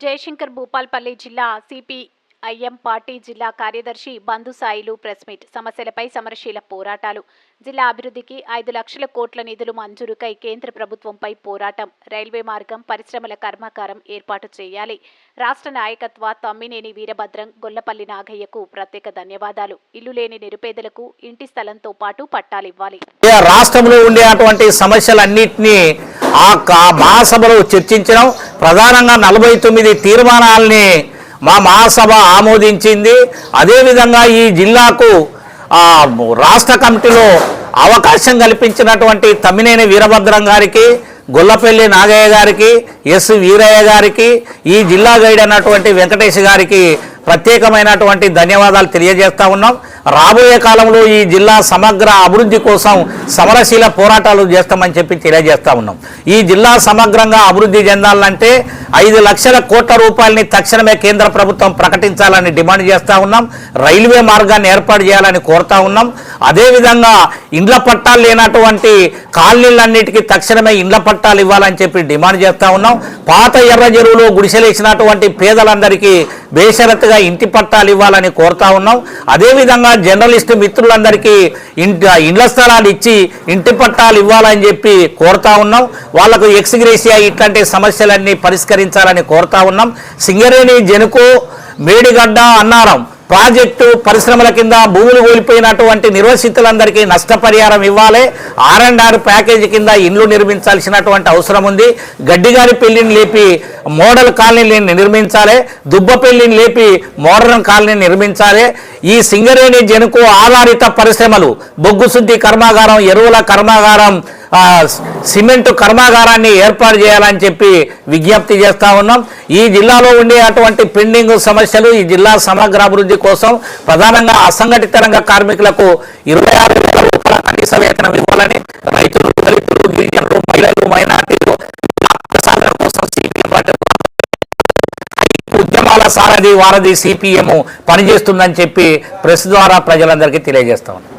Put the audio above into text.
జయశంకర్ భూపాల్పల్లి జిల్లా CPIM party జిల్లా కార్యదర్శి బంధు సాయిలు ప్రెస్ మీట్. సమస్యలపై సమరశీల పోరాటాలు. జిల్లా అభివృద్ధికి ఐదు లక్షల కోట్ల నిధులు మంజూరుకై కేంద్ర ప్రభుత్వంపై పోరాటం. రైల్వే మార్గం పరిశ్రమల కర్మాగారం ఏర్పాటు చేయాలి. రాష్ట్ర నాయకత్వ తమ్మినేని వీరభద్రం గొల్లపల్లి నాగయ్యకు ప్రత్యేక ధన్యవాదాలు. ఇల్లు లేని నిరుపేదలకు ఇంటి స్థలంతో పాటు పట్టాలివ్వాలి రాష్ట్రంలో ఉండేటువంటి సమస్యలన్నింటినీ ఆ మహాసభలో చర్చించడం ప్రధానంగా నలభై తొమ్మిది తీర్మానాల్ని మా మహాసభ ఆమోదించింది. అదేవిధంగా ఈ జిల్లాకు రాష్ట్ర కమిటీలో అవకాశం కల్పించినటువంటి తమ్మినేని వీరభద్రం గారికి గొల్లపల్లి నాగయ్య గారికి ఎస్ వీరయ్య గారికి ఈ జిల్లా గైడ్ అన్నటువంటి వెంకటేష్ గారికి ప్రత్యేకమైనటువంటి ధన్యవాదాలు తెలియజేస్తా ఉన్నాం. రాబోయే కాలంలో ఈ జిల్లా సమగ్ర అభివృద్ధి కోసం సమరశీల పోరాటాలు చేస్తామని చెప్పి తెలియజేస్తా ఉన్నాం. ఈ జిల్లా సమగ్రంగా అభివృద్ధి చెందాలంటే ఐదు లక్షల కోట్ల రూపాయలని తక్షణమే కేంద్ర ప్రభుత్వం ప్రకటించాలని డిమాండ్ చేస్తా ఉన్నాం. రైల్వే మార్గాన్ని ఏర్పాటు చేయాలని కోరుతా ఉన్నాం. అదేవిధంగా ఇండ్ల పట్టాలు లేనటువంటి కాలనీలన్నిటికీ తక్షణమే ఇండ్ల పట్టాలు ఇవ్వాలని చెప్పి డిమాండ్ చేస్తూ ఉన్నాం. పాత ఎర్ర చెరువులో గుడిసెలేసినటువంటి పేదలందరికీ బేషరత్తుగా ఇంటి పట్టాలు ఇవ్వాలని కోరుతా ఉన్నాం. అదేవిధంగా జర్నలిస్టు మిత్రులందరికీ ఇంటి ఇండ్ల స్థలాలు ఇచ్చి ఇంటి పట్టాలు ఇవ్వాలని చెప్పి కోరుతా ఉన్నాం. వాళ్ళకు ఎక్స్గ్రేసియా ఇట్లాంటి సమస్యలన్నీ పరిష్కరించాలని కోరుతా ఉన్నాం. సింగరేణి జనుకు మేడిగడ్డ అన్నారం ప్రాజెక్టు పరిశ్రమల కింద భూములు కోల్పోయినటువంటి నిర్వసితులందరికీ నష్టపరిహారం ఇవ్వాలి. ఆర్ అండ్ ఆర్ ప్యాకేజీ కింద ఇండ్లు నిర్మించాల్సినటువంటి అవసరం ఉంది. గడ్డిగారి పెళ్ళిని లేపి మోడల్ కాలనీని నిర్మించాలి. దుబ్బ పెళ్ళిని లేపి మోడర్న్ కాలనీని నిర్మించాలి. ఈ సింగరేణి జనుకు ఆధారిత పరిశ్రమలు బొగ్గు శుద్ధి కర్మాగారం ఎరువుల కర్మాగారం సిమెంట్ కర్మాగారాన్ని ఏర్పాటు చేయాలని చెప్పి విజ్ఞప్తి చేస్తా ఉన్నాం. ఈ జిల్లాలో ఉండే అటువంటి పెండింగ్ సమస్యలు ఈ జిల్లా సమగ్ర అభివృద్ధి కోసం ప్రధానంగా అసంఘటిత రంగ కార్మికులకు ఇరవై ఆరు వేల రూపాయల కనీస వేతనం ఇవ్వాలని రైతులు దళితులు గిరిజనులు మహిళలు మైనార్టీలు సాధన కోసం సిపిఎం పార్టీ ఉద్యమాల సారథి వారధి సిపిఎం పనిచేస్తుందని చెప్పి ప్రెస్ ద్వారా ప్రజలందరికీ తెలియజేస్తా ఉన్నాం.